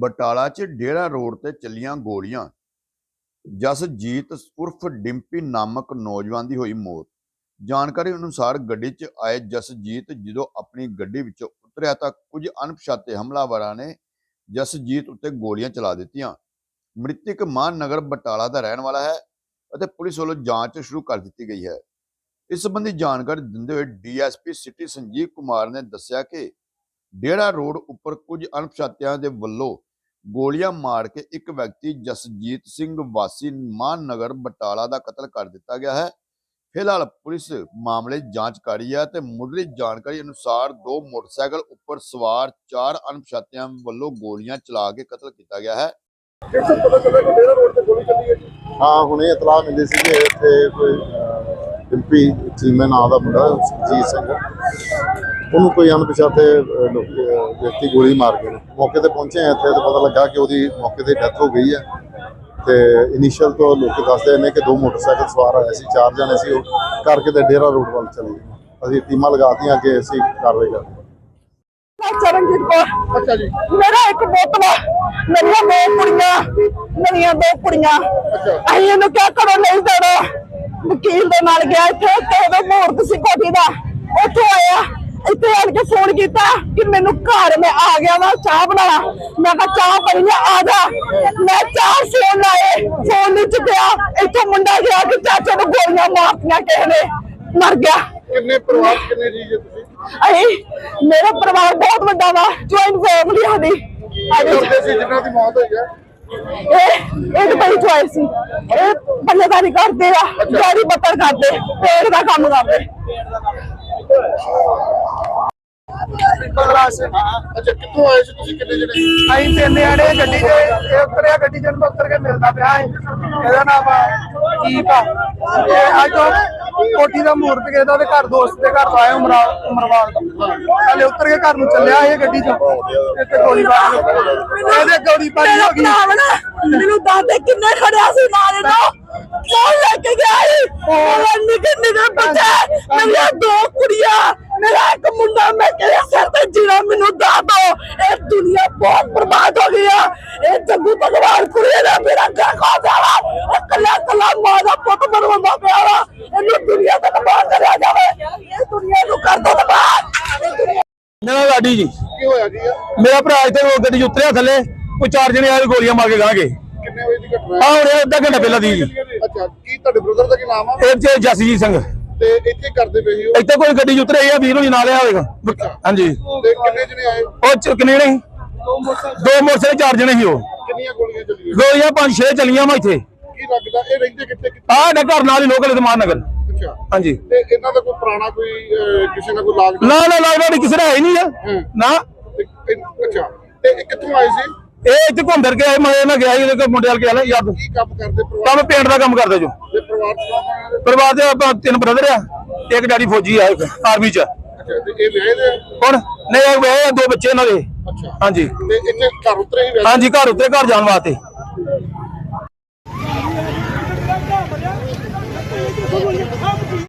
ਬਟਾਲਾ 'ਚ ਡੇਰਾ ਰੋਡ ਤੇ ਚੱਲੀਆਂ ਗੋਲੀਆਂ। ਜਸਜੀਤ ਉਰਫ ਡਿੰਪੀ ਨਾਮਕ ਨੌਜਵਾਨ ਦੀ ਹੋਈ ਮੌਤ। ਜਾਣਕਾਰੀ ਅਨੁਸਾਰ ਗੱਡੀ 'ਚ ਆਏ ਜਸਜੀਤ ਜਦੋਂ ਆਪਣੀ ਗੱਡੀ ਵਿੱਚੋਂ ਉਤਰਿਆ ਤਾਂ ਕੁਝ ਅਣਪਛਾਤੇ ਹਮਲਾਵਰਾਂ ਨੇ ਜਸਜੀਤ ਉੱਤੇ ਗੋਲੀਆਂ ਚਲਾ ਦਿੱਤੀਆਂ। ਮ੍ਰਿਤਕ ਮਾਨਨਗਰ ਬਟਾਲਾ ਦਾ ਰਹਿਣ ਵਾਲਾ ਹੈ ਅਤੇ ਪੁਲਿਸ ਵੱਲੋਂ ਜਾਂਚ ਸ਼ੁਰੂ ਕਰ ਦਿੱਤੀ ਗਈ ਹੈ। ਇਸ ਸੰਬੰਧੀ ਜਾਣਕਾਰੀ ਦਿੰਦੇ ਹੋਏ ਡੀਐਸਪੀ ਸਿਟੀ ਸੰਜੀਵ ਕੁਮਾਰ ਨੇ ਦੱਸਿਆ ਕਿ ਡੇਰਾ ਰੋਡ ਉੱਪਰ ਕੁਝ ਅਣਪਛਾਤਿਆਂ ਦੇ ਵੱਲੋਂ ਗੋਲੀਆਂ ਮਾਰ ਕੇ ਇੱਕ ਵਿਅਕਤੀ ਜਸਜੀਤ ਸਿੰਘ ਵਾਸੀ ਮਾਨਨਗਰ ਬਟਾਲਾ ਦਾ ਕਤਲ ਕਰ ਦਿੱਤਾ ਗਿਆ ਹੈ। ਫਿਲਹਾਲ ਪੁਲਿਸ ਮਾਮਲੇ ਦੀ ਜਾਂਚ ਕਰ ਰਹੀ ਹੈ ਤੇ ਮੁੱਢਲੀ ਜਾਣਕਾਰੀ ਅਨੁਸਾਰ ਦੋ ਮੋਟਰਸਾਈਕਲ ਉੱਪਰ ਸਵਾਰ ਚਾਰ ਅਣਪਛਾਤਿਆਂ ਵੱਲੋਂ ਗੋਲੀਆਂ ਚਲਾ ਕੇ ਕਤਲ ਕੀਤਾ ਗਿਆ ਹੈ। ਹਾਂ ਹੁਣੇ ਇਤਲਾਹ ਮਿਲੀ ਸੀ ਕਿ ਇੱਥੇ ਕੋਈ ਡਿੰਪੀ ਚੀਮੇ ਨਾਂ ਦਾ ਮੁੰਡਾ ਜੀਤ ਸਿੰਘ। ਉਹਨੂੰ ਕੋਈ ਅਣਪਛਾਤੇ ਵਿਅਕਤੀ ਗੋਲੀ ਮਾਰ ਗਏ ਨੇ। ਮੌਕੇ ਤੇ ਪਹੁੰਚੇ ਹਾਂ ਇੱਥੇ ਤਾਂ ਪਤਾ ਲੱਗਾ ਕਿ ਉਹਦੀ ਮੌਕੇ ਤੇ ਡੈਥ ਹੋ ਗਈ ਹੈ। ਤੇ ਇਨੀਸ਼ੀਅਲ ਤੋਂ ਲੋਕ ਦੱਸਦੇ ਨੇ ਕਿ ਦੋ ਮੋਟਰਸਾਈਕਲ ਸਵਾਰ ਆਏ ਸੀ ਚਾਰ ਜਣੇ ਸੀ ਉਹ ਕਰਕੇ ਤੇ ਡੇਰਾ ਰੋਡ ਵੱਲ ਚਲੇ ਗਏ। ਅਸੀਂ ਟੀਮਾਂ ਲਗਾਤੀਆਂ ਕਿ ਅਸੀਂ ਕਾਰਵਾਈ ਕਰਦੇ ਚਰਨਜੀਤ ਕੌਰ। ਅੱਛਾ ਜੀ। ਮੇਰਾ ਇੱਕ ਵਾ। ਮੇਰੀਆਂ ਦੋ ਕੁੜੀਆਂ ਮੇਰੀਆਂ ਦੋ ਕੁੜੀਆਂ। ਅਸੀਂ ਇਹਨੂੰ ਕਿਹਾ ਕਰੋ ਨਹੀਂ ਦੇਣਾ ਵਕੀਲ ਦੇ ਨਾਲ ਗਿਆ ਇੱਥੇ ਤੇ ਉਹਦਾ ਮੂਰਤ ਸੀ ਕੋਠੀ ਦਾ। ਉੱਥੋਂ ਆਇਆ। ਇੱਥੇ ਆਣ ਕੇ ਫੋਨ ਕੀਤਾ ਕਿ ਮੈਨੂੰ ਘਰ ਮੈਂ ਆ ਗਿਆ ਵਾ ਚਾਹ ਬਣਾ ਮੈਂ ਕਿਹਾ ਚਾਹ ਬਣੀ ਆ ਆ ਜਾ। ਮੈਂ ਚਾਹ ਫੋਨ ਲਾਏ ਫੋਨ ਨਹੀਂ ਚੁੱਕਿਆ ਇੱਥੋਂ ਮੁੰਡਾ ਗਿਆ ਕਿ ਚਾਚੇ ਨੂੰ ਗੋਲੀਆਂ ਮਾਰਤੀਆਂ ਕਿਸੇ ਨੇ। ਮਰ ਗਿਆ। ਕਿੰਨੇ ਪਰਿਵਾਰ ਕਿੰਨੇ ਜੀ ਤੁਸੀਂ? ਮੇਰਾ ਪਰਿਵਾਰ ਬਹੁਤ ਵੱਡਾ ਵਾ ਜੁਆਇੰਟ ਫੈਮਿਲੀ ਸੀ ਜਿਨ੍ਹਾਂ ਦੀ ਮੌਤ ਹੋਈ ਹੈ ਇਹ ਇਹ ਦੁਬਈ ਚ ਆਏ ਸੀ। ਇਹ ਬੱਲੇਦਾਰੀ ਕਰਦੇ ਆ ਗਾੜੀ ਬੱਤਰ ਕਰਦੇ ਪੇੜ ਦਾ ਕੰਮ ਕਰਦੇ। ਅੱਛਾ ਕਿੱਥੋਂ ਆਏ ਸੀ ਤੁਸੀਂ? ਕਿੰਨੇ ਜਣੇ? ਅਸੀਂ ਤਿੰਨ ਆੜੇ ਗੱਡੀ 'ਚ ਇਹ ਉਤਰਿਆ ਗੱਡੀ 'ਚ ਨੂੰ ਉਤਰ ਕੇ ਮਿਲਦਾ ਪਿਆ ਸੀ। ਇਹਦਾ ਨਾਮ ਆ ਕੀਪ ਆ। ਇਹ ਅੱਜ ਉਹ ਕੋਠੀ ਦਾ ਮੂਰਤ ਕੇ ਦਾ ਉਹਦੇ ਘਰ ਦੋਸਤ ਦੇ ਘਰ ਆਇਆ ਉਮਰਾ ਉਮਰਵਾਲ ਤੋਂ। ਹਲੇ ਉਤਰ ਕੇ ਘਰ ਨੂੰ ਚੱਲਿਆ ਇਹ ਗੱਡੀ 'ਚ। ਇੱਥੇ ਗੋਲੀ ਬਾਰੀ ਇਹਦੇ ਗੋਲੀ ਬਾਰੀ ਹੋ ਗਈ। ਮੈਨੂੰ ਦਾਦੇ ਕਿੰਨੇ ਖੜਿਆ ਸੀ ਨਾਲ ਇਹਨੂੰ ਕੌਣ ਲੈ ਕੇ ਗਿਆ ਸੀ? ਮੇਰਾ ਨਿੱਕੇ ਨਿੱਕੇ ਬੱਚੇ ਮੇਰੀਆਂ ਦੋ ਕੁੜੀਆਂ। ਮੇਰਾ ਇੱਕ ਮੁੰਡਾ ਮੈਂ ਕਿਹੜੇ ਸਿਰ ਤੇ ਜੀਣਾ ਮੈਨੂੰ ਦੱਸ ਦੋ। ਇਹ ਦੁਨੀਆ ਬਹੁਤ ਬਰਬਾਦ ਹੋ ਗਈ ਆ। ਇਹ ਜੱਗੂ ਭਗਵਾਨ ਕੁੜੀ ਦਾ ਮੇਰਾ ਘਰ ਖਾ ਜਾਵਾ ਇਹ ਕੱਲਾ ਕੱਲਾ ਮਾਂ ਦਾ ਪੁੱਤ ਬਣਵਾਉਂਦਾ ਪਿਆ ਵਾ। ਇਹਨੂੰ ਦੁਨੀਆ ਤੋਂ ਤਬਾਹ ਕਰਿਆ ਜਾਵੇ। ਇਹ ਦੁਨੀਆ ਨੂੰ ਕਰ ਦੋ ਤਬਾਹ। ਮੇਰਾ ਗਾਡੀ ਜੀ। ਕੀ ਹੋਇਆ ਜੀ? ਮੇਰਾ ਭਰਾ ਇੱਥੇ ਉਹ ਗੱਡੀ ਉਤਰਿਆ ਥੱਲੇ। ਕੋਈ ਚਾਰ ਜਣੇ ਆਏ ਗੋਲੀਆਂ ਮਾਰ ਕੇ ਗਾਂਗੇ ਕਿੰਨੇ ਵਜੇ ਦੀ ਘਟਨਾ ਆ ਹੁਣ ਅੱਧਾ ਘੰਟਾ ਪਹਿਲਾਂ ਦੀ ਜੀ। ਅੱਛਾ ਕੀ ਤੁਹਾਡੇ ਬ੍ਰਦਰ ਦਾ ਕੀ ਨਾਮ ਆ? ਇਹ ਜਸਜੀਤ ਸਿੰਘ। ਤੇ ਇੱਥੇ ਕਰਦੇ ਪਏ ਸੀ ਉਹ? ਇੱਥੇ ਕੋਈ ਗੱਡੀ 'ਚ ਉਤਰੇ ਆ ਵੀਰ ਨੂੰ ਨਾਲ ਆ ਹੋਵੇਗਾ ਹਾਂਜੀ। ਤੇ ਕਿੰਨੇ ਜਣੇ ਆਏ? ਉਹ ਚ ਕਿੰਨੇ ਨੇ ਦੋ ਮੋਟਰਸਾਈਕਲ। ਚਾਰ ਜਣੇ ਸੀ ਉਹ। ਕਿੰਨੀਆਂ ਗੋਲੀਆਂ ਚੱਲੀਆਂ? ਗੋਲੀਆਂ ਪੰਜ ਛੇ ਚੱਲੀਆਂ ਵਾ ਇੱਥੇ। ਕੀ ਲੱਗਦਾ ਇਹ ਰਹਿੰਦੇ ਕਿੱਥੇ ਕਿੱਥੇ? ਆਹ ਸਾਡਾ ਘਰ ਨਾਲ ਹੀ ਲੋਕਲ ਇਤਮਾਨ ਨਗਰ। ਅੱਛਾ। ਹਾਂਜੀ। ਤੇ ਇਹਨਾਂ ਦਾ ਕੋਈ ਪੁਰਾਣਾ ਕੋਈ ਕਿਸੇ ਨਾਲ ਕੋਈ ਲਾਗ ਨਾ ਨਾ ਲੱਗਦਾ ਵੀ ਕਿਸੇ ਦਾ ਹੈ ਨਹੀਂ ਆ। ਨਾ। ਅੱਛਾ। ਤੇ ਇਹ ਕਿੱਥੋਂ ਆਏ ਸੀ? ਇਹ ਇੱਥੇ ਘੁੰਮ ਫਿਰ ਕੇ ਆਏ ਮੈਂ ਇਹਨਾਂ ਗਿਆ ਸੀ ਇਹਦੇ ਕੋਲ ਮੁੰਡੇ ਵਾਲ ਕੇ ਆਲੇ ਯਾਦ ਕੀ ਕੰਮ ਕਰਦੇ ਪਰਿਵਾਰ? ਕੰਮ ਪੇਂਟ ਦਾ ਕੰਮ ਕਰਦੇ ਜੋ। ਦੇ ਪਰਿਵਾਰ ਚ ਕੌਣ ਕੌਣ ਹੈ? ਪਰਿਵਾਰ ਦੇ ਆਪਾਂ ਤਿੰਨ ਬ੍ਰਦਰ ਆ ਇੱਕ ਡੈਡੀ ਫੌਜੀ ਆ ਆਰਮੀ ਚ। ਅੱਛਾ ਤੇ ਇਹ ਵਿਆਹੇ ਦੇ ਆ? ਹੁਣ ਨਹੀਂ ਇਹ ਦੋ ਬੱਚੇ ਇਹਨਾਂ ਦੇ। ਅੱਛਾ। ਹਾਂਜੀ। ਤੇ ਇੱਥੇ ਘਰ ਉਤਰੇ ਹੀ ਹਾਂਜੀ ਘਰ ਉੱਤੇ ਘਰ ਜਾਣ ਵਾਸਤੇ।